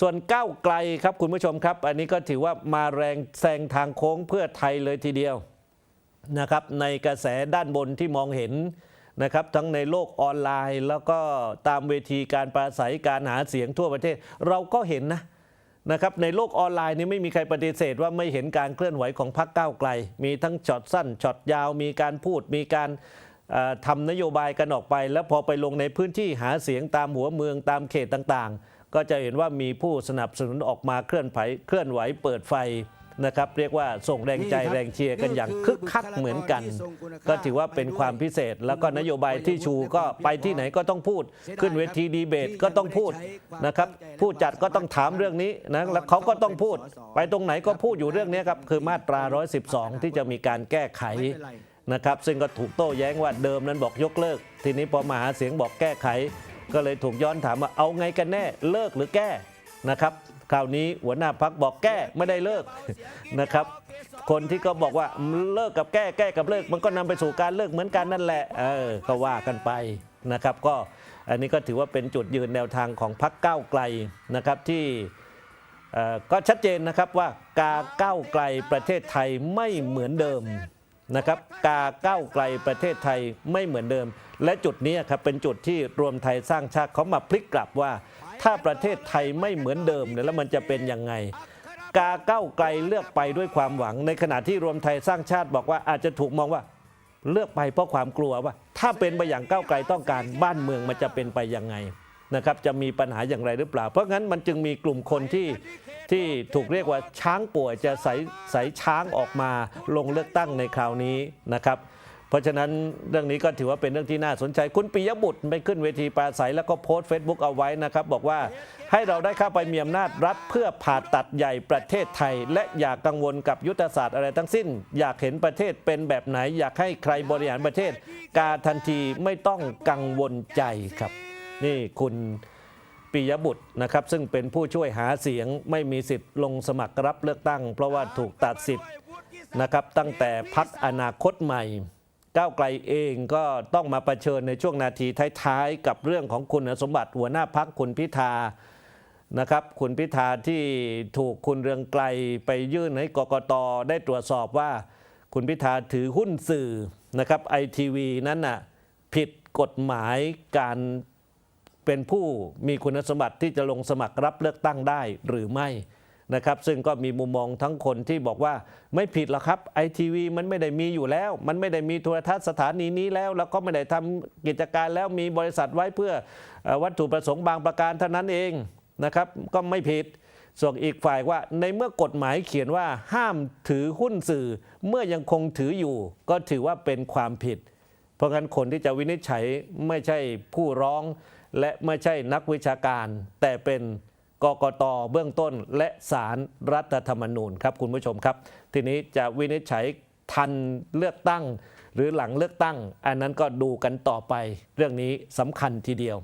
ส่วนก้าวไกลครับคุณผู้ชมครับ อันนี้ก็ถือว่ามาแรงแซงทางโค้งเพื่อไทยเลยทีเดียวนะครับในกระแสด้านบนที่มองเห็นนะครับทั้งในโลกออนไลน์ แล้วก็ตามเวทีการปราศัยการหาเสียงทั่วประเทศ เราก็เห็นนะนะครับในโลกออนไลน์นี่ไม่มีใครปฏิเสธว่าไม่เห็นการเคลื่อนไหวของพรรคก้าวไกล มีทั้งช็อตสั้นช็อตยาว มีการพูด มีการทำนโยบายกันออกไป แล้วพอไปลงในพื้นที่หาเสียงตามหัวเมืองตามเขตต่างๆ ก็จะเห็นว่ามีผู้สนับสนุนออกมาเคลื่อนไหวเคลื่อนไหวเปิดไฟนะครับเรียกว่าส่งแรงใจแรงเชียร์กันอย่างคึกคักเหมือนกัน ก็ถือว่าเป็นความพิเศษ แล้วก็นโยบายที่ชูก็ไปที่ไหนก็ต้องพูด ขึ้นเวทีดีเบตก็ต้องพูดนะครับผู้จัดก็ต้องถามเรื่องนี้นะแล้วเขาก็ต้องพูด ไปตรงไหนก็พูดอยู่เรื่องนี้ครับคือมาตรา 112 ที่จะมีการแก้ไขนะครับซึ่งก็ถูกโต้แย้งว่าเดิมนั้นบอกยกเลิก ทีนี้พอมาหาเสียงบอกแก้ไข ก็เลยถูกย้อนถามว่าเอาไงกันแน่เลิกหรือแก้นะครับคราวนี้หัวหน้าพักบอกแก้ไม่ได้เลิกนะครับ คนที่ก็บอกว่าเลิกกับแก้แก้กับเลิก มันก็นำไปสู่การเลิกเหมือนกันนั่นแหละเออก็ว่ากันไปนะครับ ก็อันนี้ก็ถือว่าเป็นจุดยืนแนวทางของพักก้าวไกลนะครับที่ก็ชัดเจนนะครับว่ากาก้าวไกลประเทศไทยไม่เหมือนเดิม นะครับกาก้าวไกลประเทศไทยไม่เหมือนเดิม และจุดนี้ครับเป็นจุดที่รวมไทยสร้างชาติเขามาพลิกกลับว่า ถ้าประเทศไทยไม่เหมือนเดิมเนี่ยแล้วมันจะเป็นยังไง กาก้าวไกลเลือกไปด้วยความหวัง ในขณะที่รวมไทยสร้างชาติบอกว่าอาจจะถูกมองว่าเลือกไปเพราะความกลัวว่า ถ้าเป็นไปอย่างก้าวไกลต้องการบ้านเมืองมันจะเป็นไปยังไง นะครับจะมีปัญหาอย่างไรหรือเปล่า เพราะงั้นมันจึงมีกลุ่มคนที่ที่ถูกเรียกว่าช้างป่วยจะใสใสช้างออกมาลงเลือกตั้งในคราวนี้นะครับ เพราะฉะนั้นเรื่องนี้ก็ถือว่าเป็นเรื่องที่น่าสนใจ คุณปิยบุตรไปขึ้นเวทีปราศัยแล้วก็โพสต์ Facebook เอาไว้นะครับ บอกว่าให้เราได้เข้าไปมีอำนาจรัฐเพื่อผ่าตัดใหญ่ประเทศไทย และอย่ากกังวลกับยุทธศาสตร์อะไรทั้งสิ้น อยากเห็นประเทศเป็นแบบไหน อยากให้ใครบริหารประเทศ กาทันทีไม่ต้องกังวลใจครับ นี่คุณปิยบุตรนะครับ ซึ่งเป็นผู้ช่วยหาเสียงไม่มีสิทธิ์ลงสมัครรับเลือกตั้ง เพราะว่าถูกตัดสิทธิ์นะครับ ตั้งแต่พักอนาคตใหม่ ก้าวไกลเองก็ต้องมาเผชิญในช่วงนาทีท้ายๆ กับเรื่องของคุณสมบัติหัวหน้าพักคุณพิธานะครับ คุณพิธาที่ถูกคุณเรืองไกลไปยื่นให้กกตได้ตรวจสอบว่า คุณพิธาถือหุ้นสื่อนะครับไอทีวีนั้นน่ะผิดกฎหมายการ เป็นผู้มีคุณสมบัติที่จะลงสมัครรับเลือกตั้งได้หรือไม่นะครับ ซึ่งก็มีมุมมองทั้งคนที่บอกว่าไม่ผิดหรอกครับไอทีวีมันไม่ได้มีอยู่แล้ว มันไม่ได้มีโทรทัศน์สถานีนี้แล้ว แล้วก็ไม่ได้ทำกิจการแล้วมีบริษัทไว้เพื่อวัตถุประสงค์บางประการเท่านั้นเองนะครับ ก็ไม่ผิดส่วนอีกฝ่ายว่าในเมื่อกฎหมายเขียนว่าห้ามถือหุ้นสื่อ เมื่อยังคงถืออยู่ ก็ถือว่าเป็นความผิด เพราะงั้นคนที่จะวินิจฉัยไม่ใช่ผู้ร้องและไม่ใช่นักวิชาการ แต่เป็นกกตเบื้องต้นและศาลรรัฐธรรมนูญครับคุณผู้ชมครับ ทีนี้จะวินิจฉัยทันเลือกตั้ง หรือหลังเลือกตั้ง อันนั้นก็ดูกันต่อไป เรื่องนี้สำคัญทีเดียว